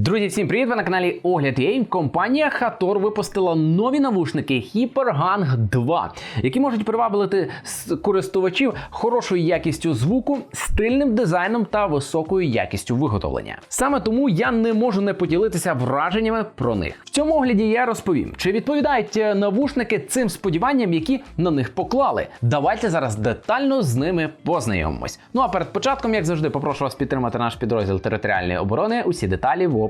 Друзі, всім привіт! Ви на каналі Огляд Єй. Компанія Хатор випустила нові навушники HyperGang 2, які можуть привабити користувачів хорошою якістю звуку, стильним дизайном та високою якістю виготовлення. Саме тому я не можу не поділитися враженнями про них. В цьому огляді я розповім, чи відповідають е, навушники цим сподіванням, які на них поклали. Давайте зараз детально з ними познайомимось. Ну а перед початком, як завжди, попрошу вас підтримати наш підрозділ територіальної оборони. Усі деталі в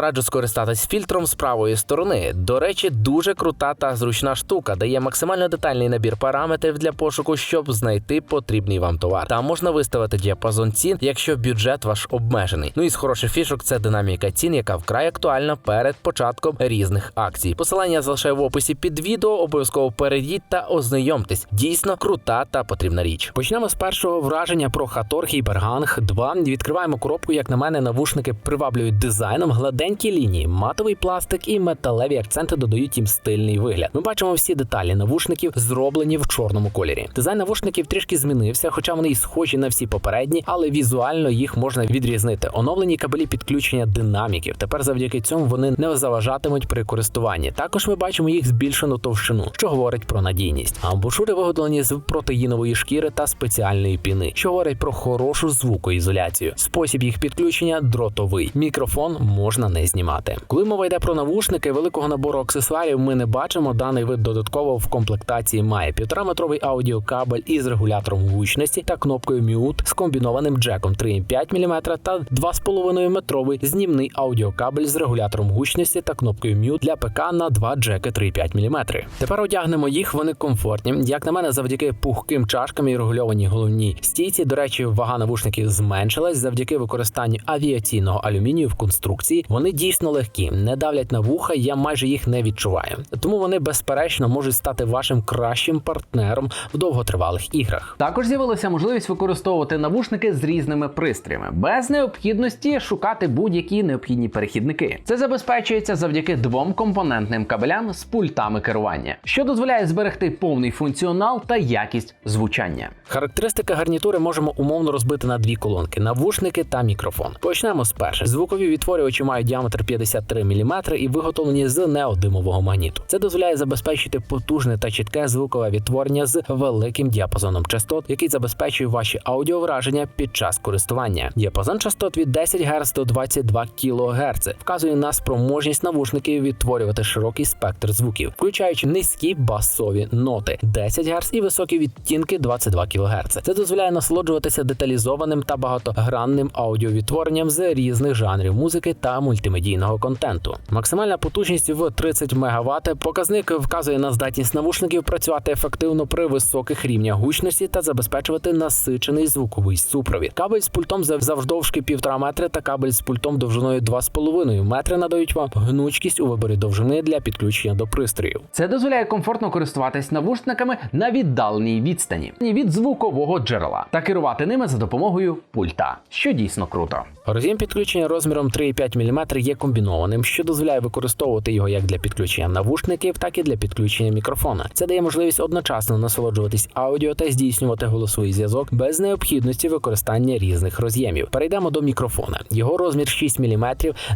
раджу скористатись фільтром з правої сторони. До речі, дуже крута та зручна штука, дає максимально детальний набір параметрів для пошуку, щоб знайти потрібний вам товар. Там можна виставити діапазон цін, якщо бюджет ваш обмежений. Ну і з хороших фішок це динаміка цін, яка вкрай актуальна перед початком різних акцій. Посилання я залишаю в описі під відео. Обов'язково перейдіть та ознайомтесь. Дійсно крута та потрібна річ. Почнемо з першого враження про Hator HyperGang 2. Відкриваємо коробку. Як на мене, навушники приваблюють дизайном, гладенькі лінії, матовий пластик і металеві акценти додають їм стильний вигляд. Ми бачимо всі деталі навушників, зроблені в чорному кольорі. Дизайн навушників трішки змінився, хоча вони і схожі на всі попередні, але візуально їх можна відрізнити. Оновлені кабелі підключення динаміків. Тепер завдяки цьому вони не заважатимуть при користуванні. Також ми бачимо їх збільшену товщину, що говорить про надійність. Амбушури виготовлені з протеїнової шкіри та спеціальної піни, що говорить про хорошу звукоізоляцію. Спосіб їх підключення дротовий. Мікрофон можна не знімати. Коли мова йде про навушники великого набору аксесуарів, ми не бачимо. Даний вид додатково в комплектації має 1,5-метровий аудіокабель із регулятором гучності та кнопкою Mute з комбінованим джеком 3,5 мм та 2,5 метровий знімний аудіокабель з регулятором гучності та кнопкою Mute для ПК на 2 джеки 3,5 мм. Тепер одягнемо їх, вони комфортні. Як на мене, завдяки пухким чашкам і регульованій головній стійці. До речі, вага навушників зменшилась завдяки використанню авіаційного алюмінію в конструкції. Вони дійсно легкі, не давлять на вуха, я майже їх не відчуваю. Тому вони безперечно можуть стати вашим кращим партнером в довготривалих іграх. Також з'явилася можливість використовувати навушники з різними пристроями без необхідності шукати будь-які необхідні перехідники. Це забезпечується завдяки двом компонентним кабелям з пультами керування, що дозволяє зберегти повний функціонал та якість звучання. Характеристики гарнітури можемо умовно розбити на дві колонки: навушники та мікрофон. Почнемо з перших. Звукові відтворювачі мають діаметр 53 мм і виготовлені з неодимового магніту. Це дозволяє забезпечити потужне та чітке звукове відтворення з великим діапазоном частот, який забезпечує ваші аудіовраження під час користування. Діапазон частот від 10 Гц до 22 кГц вказує на спроможність навушників відтворювати широкий спектр звуків, включаючи низькі басові ноти 10 Гц і високі відтінки 22 кГц. Це дозволяє насолоджуватися деталізованим та багатогранним аудіовідтворенням з різних жанрів музики та мультимедійного контенту. Максимальна потужність в 30 МВт. Показник вказує на здатність навушників працювати ефективно при високих рівнях гучності та забезпечувати насичений звуковий супровід. Кабель з пультом зав- завдовжки 1,5 метри та кабель з пультом довжиною 2,5 метри надають вам гнучкість у виборі довжини для підключення до пристроїв. Це дозволяє комфортно користуватись навушниками на віддаленій відстані від звукового джерела та керувати ними за допомогою пульта, що дійсно круто. Роз'єм підключення розміром 3,5 мм є комбінованим, що дозволяє використовувати його як для підключення навушників, так і для підключення мікрофона. Це дає можливість одночасно насолоджуватись аудіо та здійснювати голосовий зв'язок без необхідності використання різних роз'ємів. Перейдемо до мікрофона. Його розмір 6 мм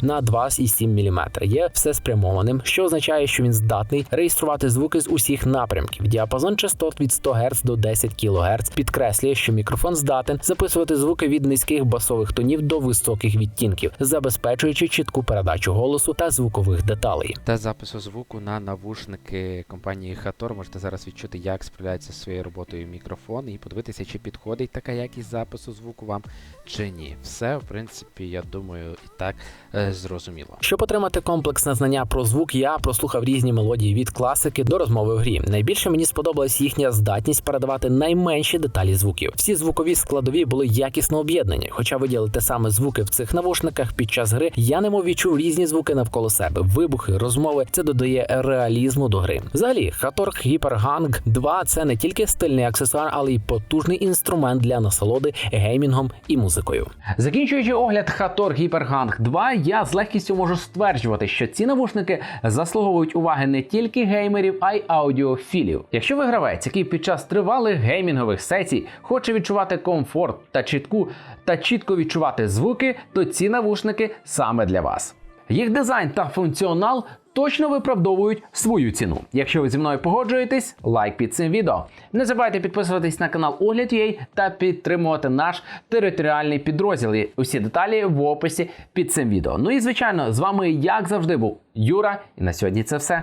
на 2,7 мм є всеспрямованим, що означає, що він здатний реєструвати звуки з усіх напрямків. Діапазон частот від 100 Гц до 10 кГц підкреслює, що мікрофон здатен записувати звуки від низьких басових тонів до високих відтінків, забезпечуючи чітку передачу голосу та звукових деталей. Та запису звуку на навушники компанії Hator можете зараз відчути, як справляється зі своєю роботою мікрофон, і подивитися, чи підходить така якість запису звуку вам, чи ні. Все, в принципі, я думаю, і так е, зрозуміло. Щоб отримати комплексне знання про звук, я прослухав різні мелодії від класики до розмови в грі. Найбільше мені сподобалась їхня здатність передавати найменші деталі звуків. Всі звукові складові були якісно об'єднані, хоча виділити саме звуки в цих навушниках під час гри я не немов відчув різні звуки навколо себе, вибухи, розмови. Це додає реалізму до гри. Взагалі, Хаторг Hypergang 2 це не тільки стильний аксесуар, але й потужний інструмент для насолоди геймінгом і музикою. Закінчуючи огляд Hator HyperHang 2, я з легкістю можу стверджувати, що ці навушники заслуговують уваги не тільки геймерів, а й аудіофілів. Якщо ви гравець, який під час тривалих геймінгових сесій хоче відчувати комфорт та чітку та чітко відчувати звуки, то ці навушники саме для вас. Їх дизайн та функціонал точно виправдовують свою ціну. Якщо ви зі мною погоджуєтесь, лайк під цим відео. Не забувайте підписуватись на канал Огляд.ua та підтримувати наш територіальний підрозділ. І Усі деталі в описі під цим відео. Ну і звичайно, з вами як завжди був Юра, і на сьогодні це все.